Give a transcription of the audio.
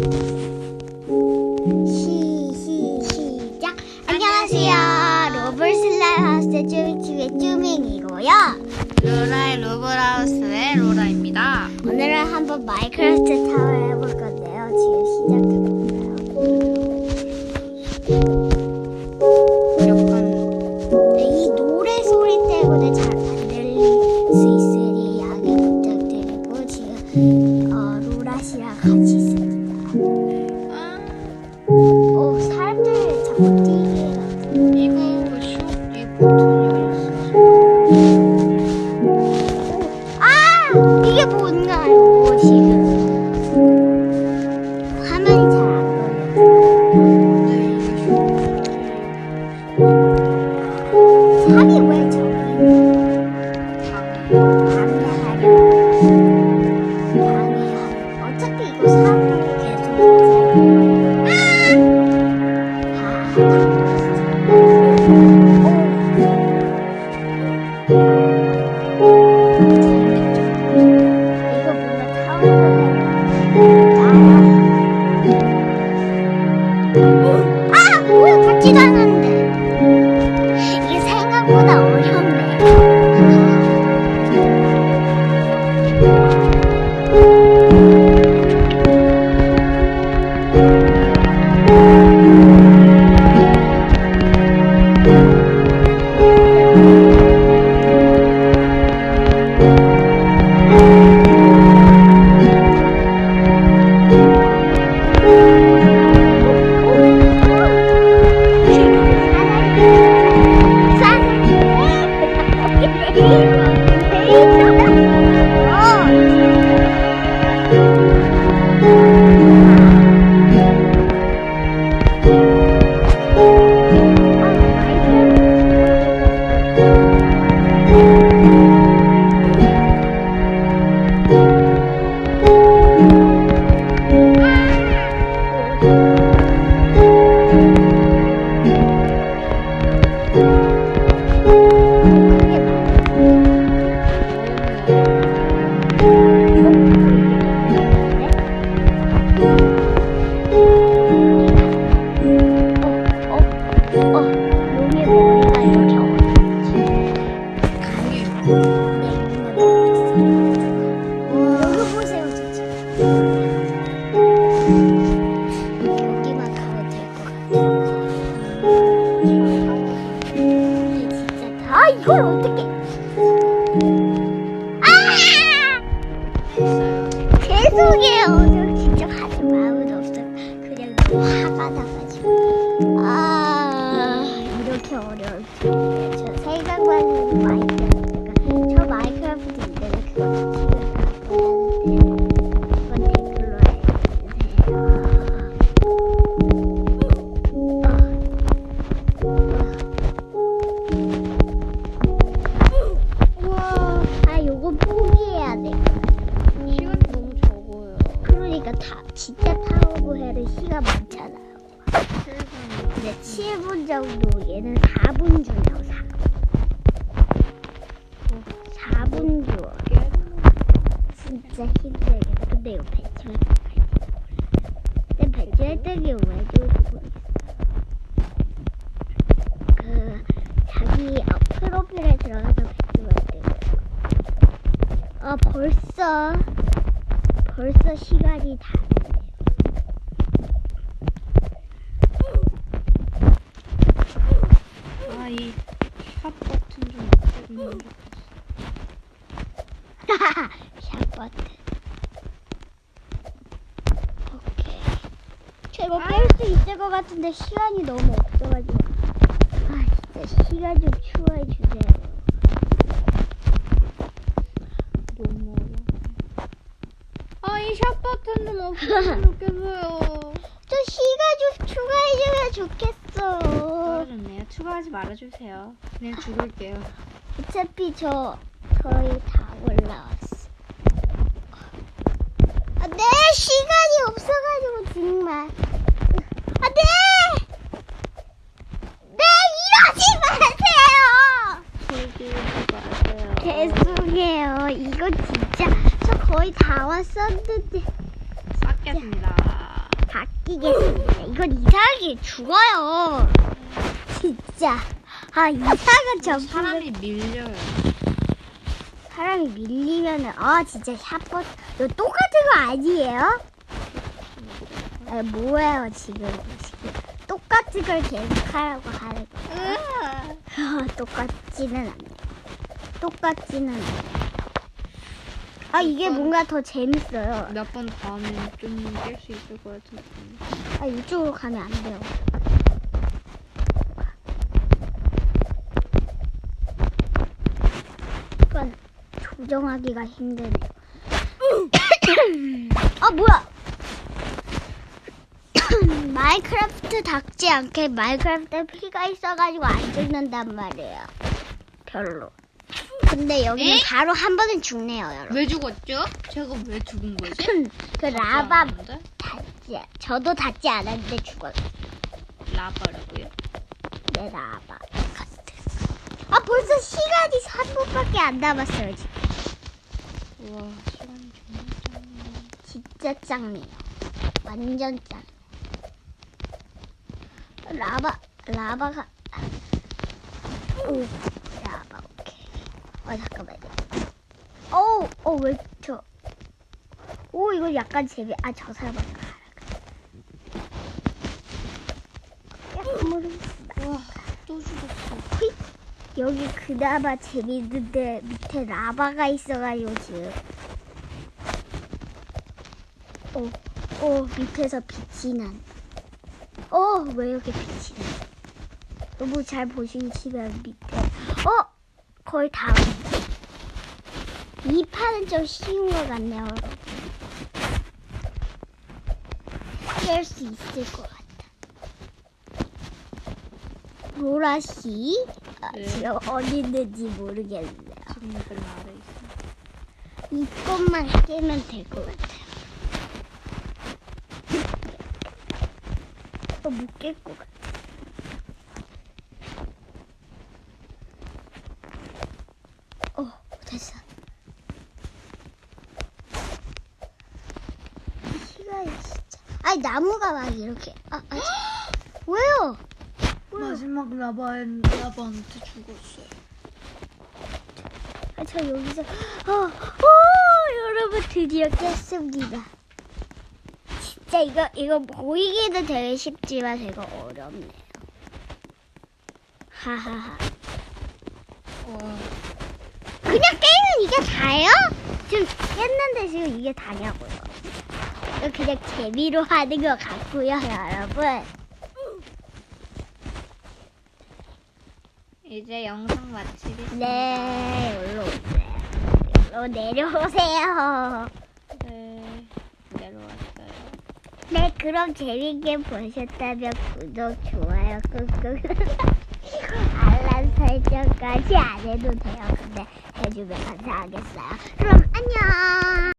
시, 시, 시작. 안녕하세요. 로블슬라이하우스의 쭈밍치의 쭈밍이고요. 로라의 로브라우스의 로라입니다. 오늘은 한번 마이크래프트 타워 해볼 건데요. 지금 사 있잖 네, 용 진짜 해는 시간 많잖아요. 근데 7분 정도 얘는 4분 주네요. 4. 4분 줘. 진짜 힘들겠다. 근데 이거 벤치가 근데 벤치 혜택이 왜 좋을지 모르겠어. 그 자기 어, 프로필에 들어가서 벤치가 되고. 아 벌써 벌써 시간이 다 됐네요. 아, 이 샵 버튼 좀 없애면 좋겠어. 샷버튼. 오케이. 제가 뺄수 있을 것 같은데 시간이 너무 없어가지고. 아 진짜 시간 좀 추가해 주세요. 너무 어려워. 아, 이샵 버튼 좀 없애면 좋겠어요. 저 시간 좀 추가해주면 좋겠어. 떨어졌네요. 추가하지 말아주세요. 그냥 죽을게요. 어차피 저 거의 다 올라왔어. 아, 네 시간이 없어가지고 정말. 아, 네. 네 이러지 마세요. 죽이지 마세요. 죄송해요. 이거 진짜 저 거의 다 왔었는데. 싹겠습니다. 바뀌겠습니다. 이건 이상하게 죽어요. 진짜. 아, 이상한 점프. 사람이 밀려요. 사람이 밀리면은, 아, 진짜 샷버튼. 이거 똑같은 거 아니에요? 아, 뭐예요, 지금. 지금. 똑같은 걸 계속 하라고 하는 거예요. 아, 똑같지는 않네. 똑같지는 않네. 아, 이게 뭔가 더 재밌어요. 몇번더 하면 좀깰 수 있을 것 같은데. 아, 이쪽으로 가면 안 돼요. 이건 조정하기가 힘드네요. 아, 뭐야! 마이크래프트 닥지 않게 마이크래프트 피가 있어가지고 안 죽는단 말이에요. 별로. 근데 여기는 에? 바로 한 번은 죽네요, 여러분. 왜 죽었죠? 제가 왜 죽은 거지? 그 라바 닿지 닿지, 저도 닿지 않았는데 죽었어. 라바라고요? 내 라바 같은. 아 벌써 시간이 3분밖에 안 남았어요 지금. 우와 시간이 정말 짧네. 진짜 짱이에요. 완전 짱. 라바 라바가 오. 어 잠깐만요. 어우 어왜 저. 오 이거 약간 재미. 아 저 사람 아까. 약간 모르겠습니다. 우와 또 죽었어. 휙! 여기 그나마 재밌는데 밑에 라바가 있어가지고 지금 오, 오 밑에서 빛이 난. 어, 왜 이렇게 빛이 나? 너무 잘 보시면 밑에. 어, 거의 다. 왔네. 이 판은 좀 쉬운 것 같네요, 여러분. 깰수 있을 것 같아. 로라 씨? 아, 네. 지금 어디 있는지 모르겠네요. 지금 아래 있어. 이것만 깨면 될 것 같아요. 어, 못깰 것 같아. 어, 됐어. 시간이 진짜. 아니, 나무가 막 이렇게. 아, 아, 왜요? 왜요? 마지막 라바엔 라바한테 죽었어요. 아, 저 여기서 어, 오, 여러분 드디어 깼습니다. 진짜 이거 이거 보이기는 되게 쉽지만 되게 어렵네요. 하하하. 와 그냥 게임은 이게 다예요? 지금 깼는데 지금 이게 다냐고요. 이거 그냥 재미로 하는 것 같고요, 여러분. 이제 영상 마치겠습니다. 네, 올라오세요. 올라 내려오세요. 네 내려왔어요. 네, 그럼 재밌게 보셨다면 구독, 좋아요 꾹꾹 알람 설정까지 안 해도 돼요. 근데 해주면 감사하겠어요. 그럼 안녕!